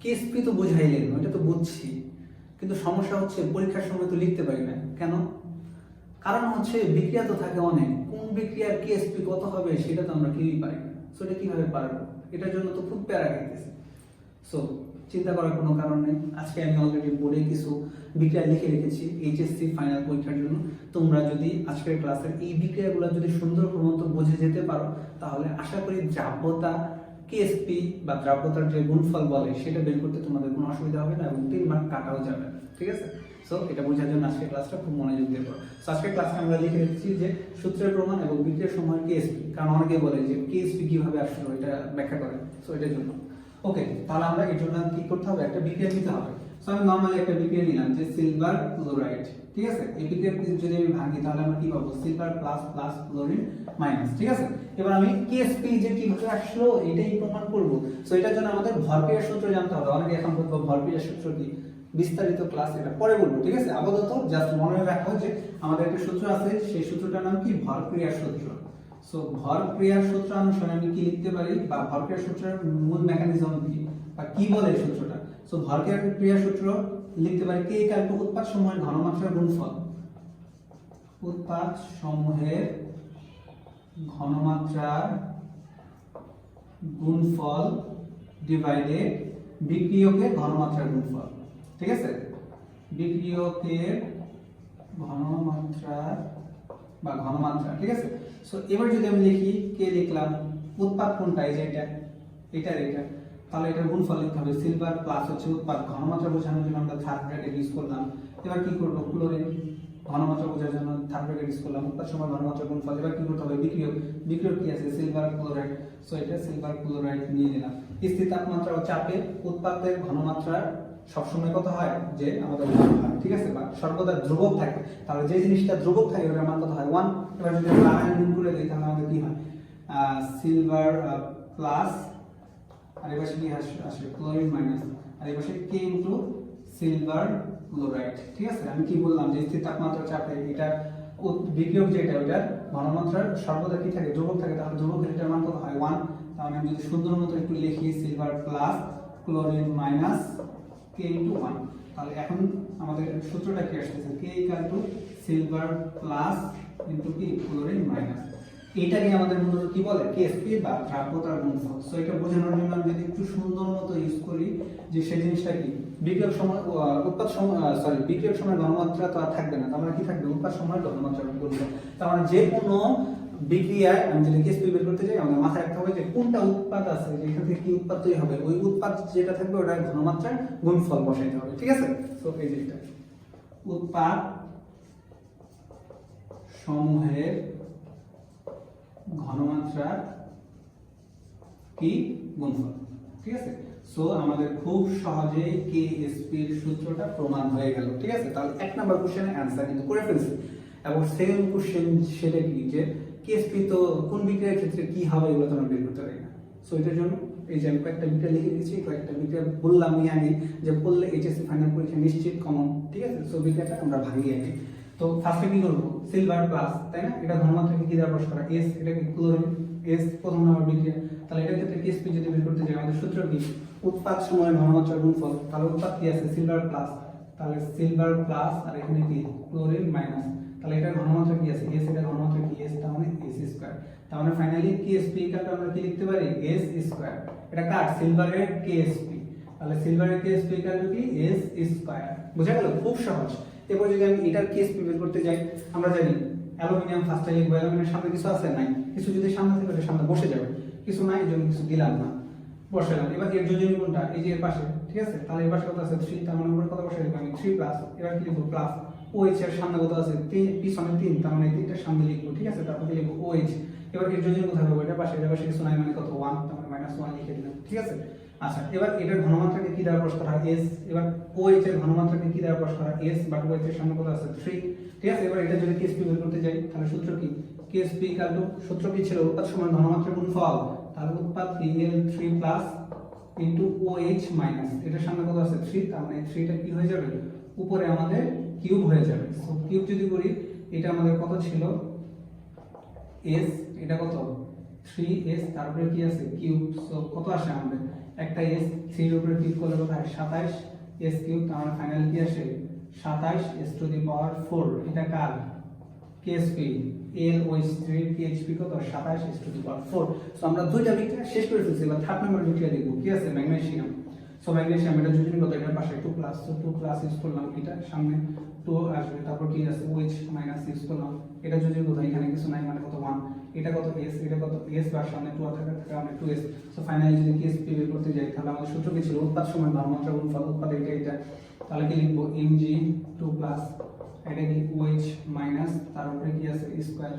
KSP তো বুঝাইলেন, ওইটা তো বুঝছি। কিন্তু সমস্যা হচ্ছে, পরীক্ষার সময় তো লিখতে পারি না। কেন? কারণ হচ্ছে, বিক্রিয়া তো থাকে অনেক। কোন বিক্রিয়ার কেএসপি কত হবে, সেটা তো আমরা কেউই পারি সো এটা কীভাবে পারব? এটার জন্য তো খুব প্যারা খাইতেছে। সো চিন্তা করার কোনো কারণ নেই। আজকে আমি অলরেডি বোর্ডে কিছু বিক্রিয়া লিখে রেখেছি এইচএসসি ফাইনাল পরীক্ষার জন্য। তোমরা যদি আজকের ক্লাসের এই বিক্রিয়াগুলো যদি সুন্দর মতো বুঝে যেতে পারো, তাহলে আশা করি দ্রাব্যতা কেএসপি বা দ্রাব্যতার যে গুণফল বলে, সেটা বের করতে তোমাদের কোনো অসুবিধা হবে না এবং তিন মার্ক কাটাও যাবে। ঠিক আছে? সো এটা বোঝার জন্য আজকের ক্লাসটা খুব মনোযোগ দিয়ে পড়ো। সো আজকের ক্লাসে আমরা লিখে রেখেছি যে সূত্রের প্রমাণ এবং বিক্রিয়ার সময় কেএসপি কারণ অনেকে বলে যে কেএসপি কীভাবে আসলো, এটা ব্যাখ্যা করে। সো এটার জন্য। ওকে তাহলে আমরা এর জন্য কি করতে হবে? একটা বিক্রিয়া নিতে হবে। সো আমি নর্মালি একটা বিক্রিয়া নিলাম যে সিলভার ক্লোরাইড ঠিক আছে? এই বিক্রিয়া যদি আমি ভাঙি, তাহলে আমরা কি পাবো? Silver plus plus chlorine minus ঠিক আছে? এবার আমি কেএসপি যে কীভাবে আসলো, এটাই প্রমাণ করব। সো এটার জন্য আমাদের ভরক্রিয়ার সূত্র জানতে হবে। অনেকে এখন বলব ভরক্রিয়ার সূত্র কি? বিস্তারিত ক্লাস এটা পরে বলব, ঠিক আছে? আপাতত জাস্ট মনে রাখো যে আমাদের একটা সূত্র আছে, সেই সূত্রটার নাম কি? ভরক্রিয়ার সূত্র। সো ভর ক্রিয়ার সূত্র অনুসারে আমি কি লিখতে পারি? বা ভর ক্রিয়ার সূত্রের মূল মেকানিজম কি? বা কি বলে সূত্রটা? সো ক্রিয়ার ক্রিয়ার সূত্র লিখতে পারি কে টু উৎপাদ সমূহের ঘনমাত্রার গুণফল? উৎপাদ সমূহের ঘনমাত্রার গুণফল ডিভাইডেড বিক্রিয়কের ঘনমাত্রার গুণফল। ঠিক আছে? বিক্রিয়কের ঘনমাত্রার বা ঘনমাত্রা, ঠিক আছে? সো এবার যদি আমি লিখি, কে লিখলাম? উৎপাদ কোনটা? এই যে এটা। এটার এটা। তাহলে এটার গুণফল লিখতে হবে। সিলভার প্লাস হচ্ছে উৎপাদ। ঘনমাত্রা বোঝানোর জন্য আমরা থার্ড ব্র্যাকেট ইউজ করলাম। এবার কি করব? ক্লোরিন ঘনমাত্রা বোঝার জন্য থার্ড ব্র্যাকেট ইউজ করলাম। উৎপাদ সময় ঘনমাত্রা গুণফল। এবার কি করতে হবে? বিক্রিয়ক। বিক্রিয়ক কি আছে? সিলভার ক্লোরাইড সো এটা সিলভার ক্লোরাইড নিয়ে নিলাম। স্থির তাপমাত্রা ও চাপে উৎপাদের ঘনমাত্রা সবসময় কত হয়? যে আমাদের ঠিক আছে? বা সর্বদা ধ্রুবক থাকে। তাহলে যে জিনিসটা ধ্রুবক থাকে, ওটার মান কত হয়? ওয়ান এবার যদি আমরা আয়ন গুণ করে দিই, তাহলে আমাদের কি হয়? সিলভার প্লাস আর ক্লোরিন মাইনাস আর কে সিলভার ক্লোরাইড ঠিক আছে? আমি কি বললাম যে স্থির তাপমাত্রা চাপে এটা বিক্রিয়ক ঘনমাত্রার সর্বদা কি থাকে? ধ্রুবক থাকে। তাহলে ধ্রুবক এটার মান কত হয়? ওয়ান তাহলে আমি যদি সুন্দর মতো একটু লিখি silver plus chlorine minus K into one তাহলে এখন আমাদের সূত্রটা কি আসতেছে? K equal to silver plus into কি ক্লোরিন মাইনাস এটাকে আমাদের মূলত কি বলে? কেএসপি বা দ্রাব্যতার গুণফল সো এটা বোঝানোর জন্য আমি যদি একটু সুন্দর মতো ইউজ করি যে সেই জিনিসটা কি? বিক্রিয়ক সময় উৎপাদ সময় সরি বিক্রিয়ক সময় ঘনমাত্রা তো আর থাকবে না। তার মানে কি থাকবে? উৎপাদ সময় ঘনমাত্রা গুণফল তার মানে যে কোনো বিক্রিয়ায় আমি যদি কেএসপি বের করতে চাই আমাদের মাথায় রাখতে হবে যে কোনটা উৎপাদ আছে, যে এখান থেকে কি উৎপাদ তৈরি হবে। ওই উৎপাদ যেটা থাকবে ওটা ঘনমাত্রার গুণফল বসাইতে হবে। ঠিক আছে? সো এই এটা উৎপাদ সমূহের ঘনমাত্রার কি গুণফল? ঠিক আছে? সো আমাদের খুব সহজেই কে এসপির সূত্রটা প্রমাণ হয়ে গেল। ঠিক আছে? তাহলে এক নাম্বার কোশ্চেনের অ্যান্সার কিন্তু করে ফেলছি। এবং সেকেন্ড কোশ্চেন সেটা কি? যে কেএসপি তো কোন বিক্রিয়ার ক্ষেত্রে কি হবে এগুলো তো আমরা বের করতে পারি না। সো এটার জন্য এই যে আমি কয়েকটা বিক্রিয়া লিখে দিয়েছি, কয়েকটা বিক্রিয়া বললাম আমি আগে যে বললে এইচএসসি ফাইনাল পরীক্ষা নিশ্চিত কমন ঠিক আছে? সো বিক্রিয়াটা আমরা ভাঙিয়ে আনি তো ফার্স্টে কি করব? সিলভার প্লাস তাই না? এটা ঘনমাত্রাকে কি দ্বারা প্রকাশ করা? এস এটাকে ক্লোরিন এস প্রথম নাম্বার বিক্রিয়া। তাহলে এটার ক্ষেত্রে কেএসপি যদি বের করতে যাই, আমাদের সূত্র কি? উৎপাদ সময় ঘনমাত্রার গুণফল। তাহলে উৎপাদ কি আছে? সিলভার প্লাস তাহলে সিলভার প্লাস আর এখানে কি? ক্লোরিন মাইনাস তাহলে এটা ঘনমাত্রা কি আছে? এস এটা ঘনমাত্রা কি? এস তার মানে এস স্কয়ার তার মানে ফাইনালি কেএসপি কাটা আমরা কি লিখতে পারি? এস স্কয়ার এটা কাট সিলভারের কেএসপি তাহলে সিলভারের কেএসপি ইকুয়াল টু কি? এস স্কয়ার বুঝা গেল? খুব সহজ। এরপর যদি আমি এটার কেস বের করতে যাই, আমরা জানি অ্যালুমিনিয়াম ফার্স্টে লিখব অ্যালুমিনিয়ামের সামনে কিছু আছে? নাই। কিছু যদি সামনে থেকে সামনে বসে যাবে। কিছু নাই, এই জন্য কিছু দিলাম না। বসালাম। এবার এর যোজনী কোনটা? এই যে এর পাশে, ঠিক আছে? তাহলে এর পাশে কত আছে? থ্রি তার মানে কত বসে লিখব আমি? থ্রি প্লাস এবার কি লিখব? প্লাস ও এইচ এর সামনে কত আছে? তিন, পিছনে তিন, তার মানে তিনটার সামনে লিখব, ঠিক আছে? তারপর লিখব? ও এইচ এবার এর যোজনী কোথায় হবে এটার পাশে এটার পাশে কিছু নাই মানে কত? ওয়ান তার মানে মাইনাস ওয়ান লিখে দিলাম, ঠিক আছে? আচ্ছা এবার এটার ঘনমাত্রাকে কি দ্বারা প্রকাশ করা হয়? এস এবার ও এইচ এর ঘনমাত্রাকে কি দ্বারা প্রকাশ করা এস বাট ও এইচ এর সামনে কত আছে থ্রি ঠিক আছে? এবার এটা যদি কেএসপি বের করতে যাই, তাহলে সূত্র কি? কেএসপি ইকুয়াল টু সূত্র কি ছিল? উৎপাদ সময় ঘনমাত্রা গুণফল। তাহলে উৎপাদ L three plus into O H minus এটার সামনে কত আছে থ্রি তার মানে থ্রিটা কি হয়ে যাবে? উপরে আমাদের কিউব হয়ে যাবে। কিউব যদি করি, এটা আমাদের কত ছিল? এস এটা কত? থ্রি এস তারপরে কি আছে? কিউব সো কত আসে আমাদের? একটা এস থ্রির উপরে ক্লিক করলে কোথায় সাতাইশ এস কিউব মানে ফাইনাল কি আসে সাতাইশ S to the power four এটা কার? কেএসপি এল ওই থ্রি পিএইচপি কত? সাতাইশ S to the power four so আমরা দুইটা বিক্রিয়া শেষ করে ফেলছি, এবার থার্ড নাম্বার বিক্রিয়া দেখব। কি আছে? ম্যাগনেসিয়াম সো ম্যাগনেসিয়াম এটা যদি কত এটা পাশে টু প্লাস তো টু প্লাস ইউজ করলাম এটা, সামনে টু আসবে। তারপর কি আছে? ওইচ মাইনাস ইউজ করলাম। এটা যদি কোথায় এখানে কিছু নাই মানে কত? ওয়ান এটা কত এস এটা কত এস বা সামনে টু থাকার থেকে, আমরা টু এস সো ফাইনালি যদি কেস পি বের করতে যাই, তাহলে আমাদের সূত্র কি ছিল? উৎপাদ সময় ধর্মাত্রা গুণফল উৎপাদ এটা এটা। তাহলে কি লিখব? এম জি টু প্লাস এটা কি ওএইচ মাইনাস তার উপরে কি আছে? স্কোয়ার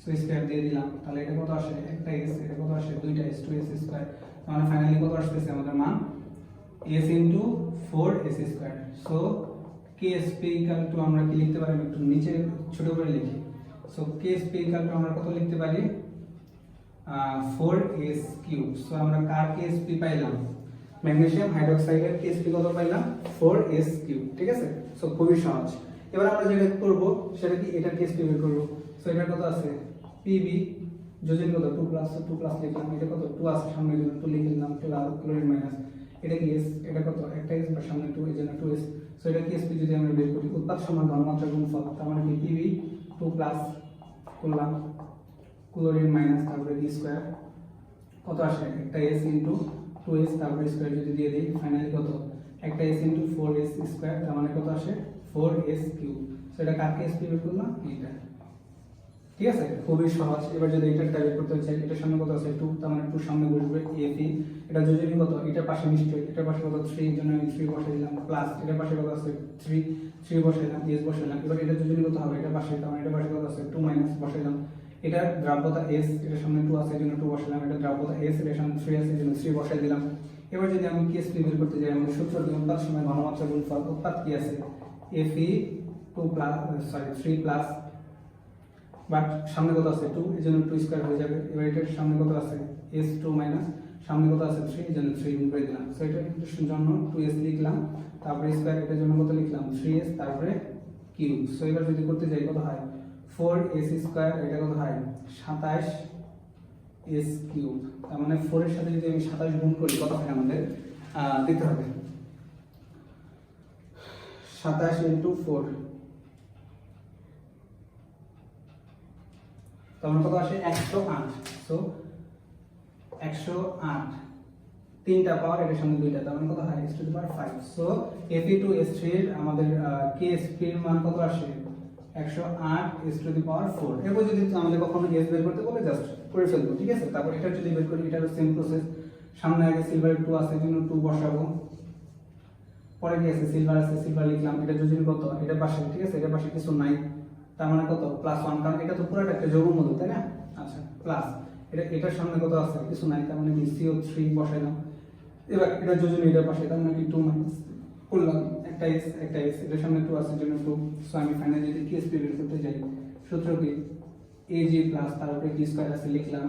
সো স্কোয়ার দিয়ে দিলাম। তাহলে এটা কত আসে? একটা এস এটা কত আসে? দুইটা এস টু এস স্কোয়ার তাহলে ফাইনালি কত আসতেছে? আমাদের মান S into four S square so K S P equal to আমরা কি লিখতে পারি? একটু নিচে ছোট করে লিখি। সো কে ইকাল টু আমরা কত লিখতে পারি? ফোর এস কিউব সো আমরা কার কে এস পি পাইলাম? ম্যাগনেসিয়াম হাইড্রোক্সাইডের কে এস পি কত পাইলাম? ফোর এস কিউব ঠিক আছে? সো খুবই সহজ। এবার আমরা যেটা করব, সেটা কি? এটা কে এস পি বের করব। সো এটা কত আছে? পিবি যোজন কত? টু প্লাস টু প্লাস লিখলাম। এটা কত? টু আছে, সামনে জন্য টু লিখে দিলাম। টু আর ক্লোরিন মাইনাস এটা কি এস এটা কত? একটা এস বা সামনে টু এই জন্য টু এস সো এটা কি এসপি যদি আমরা বের করি, উৎপাদ সমান ধর্মাত্রা গুণফল তার মানে কি? পিবি টু প্লাস করলাম ক্লোরিন মাইনাস তারপরে ডি স্কোয়ার কত আসে? একটা এস ইন্টু টু এস তারপরে স্কোয়ার যদি দিয়ে দিই ফাইনালি কত? একটা S into four S square তার মানে কত আসে? ফোর এস কিউব সো এটা কাকে এস বের করলাম এইটা। ঠিক আছে? খুবই সহজ। এবার যদি এটা টাইপ করতে চাই, এটার সামনে কত আছে? টু তার মানে টু সামনে বসবে এ পি এটা যদি কত? এটার পাশে নিশ্চয়ই। এটার পাশে কত? থ্রি জন্য আমি থ্রি বসে দিলাম প্লাস এটার পাশে কত আছে? থ্রি থ্রি বসে দিলাম এস বসে দিলাম এবার এটা যদি কত হবে এটার পাশে তার মানে এটার কত আছে টু মাইনাস বসে দিলাম এটা দ্রাব্যতা এস এটার সামনে টু আছে জন্য টু বসালাম এটা দ্রাব্যতা এস এটার সামনে থ্রি আছে এই জন্য থ্রি বসাই দিলাম। এবার যদি আমি কেস বের করতে যাই আমি সূত্র দিলাম তার সময় ঘনমাত্রা গুণফল উৎপাদ কি আছে? F E two plus sorry three plus but সামনে কত আছে? টু এই জন্য টু স্কোয়ার হয়ে যাবে। এবার এটার সামনে কত আছে? এস টু মাইনাস সামনে কত আছে থ্রি জন্য থ্রি গুণ করে দিলাম সো এটার জন্য টু এস লিখলাম, তারপরে স্কোয়ার এটার জন্য কত লিখলাম? থ্রি এস তারপরে কিউব সো এবার যদি করতে যাই, কত হয়? ফোর এস স্কোয়ার এটা কত হয়? সাতাশ এস কিউব তার মানে ফোর এর সাথে যদি আমি সাতাশ গুণ করি, কত হয় আমাদের? দিতে হবে। সাতাশ ইন্টু ফোর তখন কত আসে? একশো আট সো একশো আট। তিনটা পাওয়ার, এটার সঙ্গে দুইটা, তার মানে কত হয়? S to the power five so এফি two S থ্রির আমাদের কে এস এর মান কত আসে? একশো আট S to the power four এরপর যদি আমাদের কখনো এস বের করতে বলে জাস্ট করে ফেলব, ঠিক আছে? তারপর এটা যদি বের করি, এটারও সেম প্রসেস সামনে আগে সিলভার টু আছে জন্য টু বসাবো। পরে কি আছে? সিলভার আছে সিলভার লিখলাম। এটা যদি কত? এটা পাশে ঠিক আছে? এটা পাশে কিছু নাই। তার মানে কত? প্লাস ওয়ান কারণ এটা তো পুরোটা একটা যোগ মূল তাই না? আচ্ছা প্লাস এটা, এটার সামনে কত আছে? কিছু নাই, তার মানে সিও থ্রি বসাইলাম এবার এটা যোজন এটার পাশে তার মানে কি টু মাইনাস করলাম, একটা এস একটা এস এটার সামনে টু আছে জন্য টু সো আমি ফাইনাল যদি কেএসপি বের করতে যাই, সূত্র কি? এ জি প্লাস তার উপরে কি স্কোয়ার আছে, লিখলাম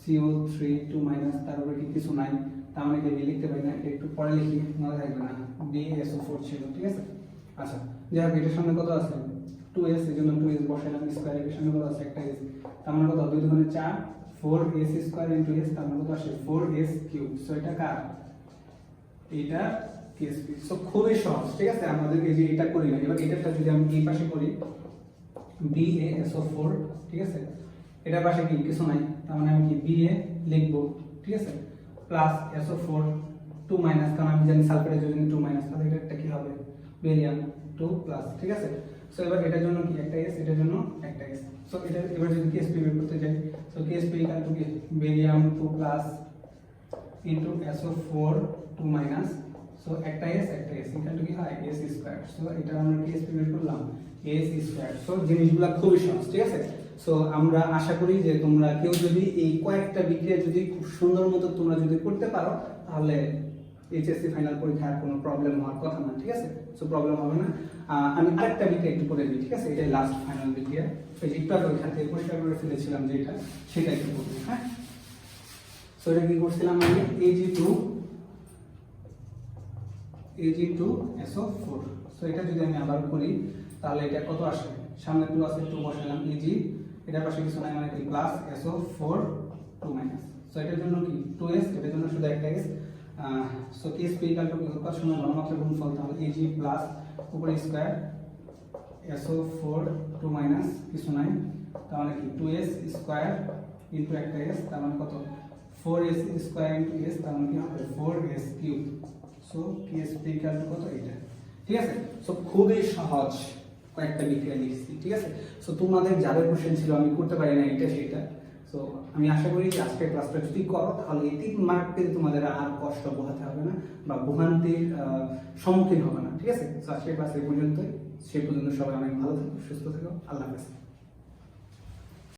সিও থ্রি টু মাইনাস তার উপরে কি কিছু নাই। তার মানে আমি লিখতে পারি না, এটা একটু পরে লিখি মনে থাকবে না। বি এস ও ফোর ছিল, ঠিক আছে? আচ্ছা যাই হোক, এটার সামনে কত আছে? টু এস এই জন্য টু এস বসাইলাম স্কোয়ার এটার সামনে কত আছে? একটা এস তার মানে কত? দুই দুগুণে চার four S square into S তার কত আসে ফোর এস কিউব সো এটা কার? এটা কেএসপি সো খুবই সহজ, ঠিক আছে? আমাদের এই যে এটা করি না, এবার এটাটা যদি আমি এই পাশে করি B A S O four ঠিক আছে? এটার পাশে কি? কিছু নাই, তার মানে আমি কি? বি এ লিখব, ঠিক আছে? Plus S O four two minus কারণ আমি জানি সালফেটের যদি টু মাইনাস তাহলে এটা কি হবে? বেরিয়াম টু প্লাস ঠিক আছে? সো এবার এটার জন্য কি? একটা এস এটার জন্য একটা এস সো এটা এবার যদি কেএসপি বের করতে যাই সো কেএসপি ইকাল টু কি barium two plus into SO four two minus so একটা এস একটা এস ইকাল টু কি হয় এস স্কোয়ার সো এটা আমরা কি এস বের করলাম? এস স্কোয়ার সো জিনিসগুলো খুবই সহজ, ঠিক আছে? সো আমরা আশা করি যে তোমরা কেউ যদি এই কয়েকটা বিক্রিয়া যদি খুব সুন্দর মতো তোমরা যদি করতে পারো, তাহলে এইচএসসি ফাইনাল পরীক্ষার কোনো প্রবলেম হওয়ার কথা না, ঠিক আছে? সো প্রবলেম হবে না। আমি আরেকটা বিক্রিয়া একটু করে দিই, ঠিক আছে? এটাই লাস্ট ফাইনাল বিক্রিয়া তো একটু আগে ওইখান থেকে করে ফেলেছিলাম যে এটা, সেটা একটু করব হ্যাঁ? সো এটা কি করছিলাম আমি? AG two AG two SO four so এটা যদি আমি আবার করি, তাহলে এটা কত আসে? সামনে টু আছে টু বসালাম এজি এটার পাশে কিছু নাই মানে কি plus SO four two minus so এটার জন্য কি? টু এস এটার জন্য শুধু একটা S so K equal to কত শূন্য ঘনমাত্রা গুণফল তাহলে এ জি প্লাস উপরে square SO four two minus কিছু নাই। মানে কি? টু এস স্কোয়ার ইন্টু একটা এস তার মানে কত? Four S square into S তার মানে কি হবে? Four S cube so K equal to কত? এটা ঠিক আছে? সো খুবই সহজ কয়েকটা বিক্রিয়া লিখছি ঠিক আছে? সো তোমাদের যাদের কোশ্চেন ছিল, আমি করতে পারি না এটা সেটা সো আমি আশা করি যে আজকের ক্লাসটা যদি করো, তাহলে এই তিন মার্ক পেতে তোমাদের আর কষ্ট বোঝাতে হবে না বা ভোগান্তির সম্মুখীন হবে না, ঠিক আছে? আজকের ক্লাস এই পর্যন্তই। সেই পর্যন্ত সবাই অনেক ভালো থাকো, সুস্থ থাকো। আল্লাহ হাফেজ।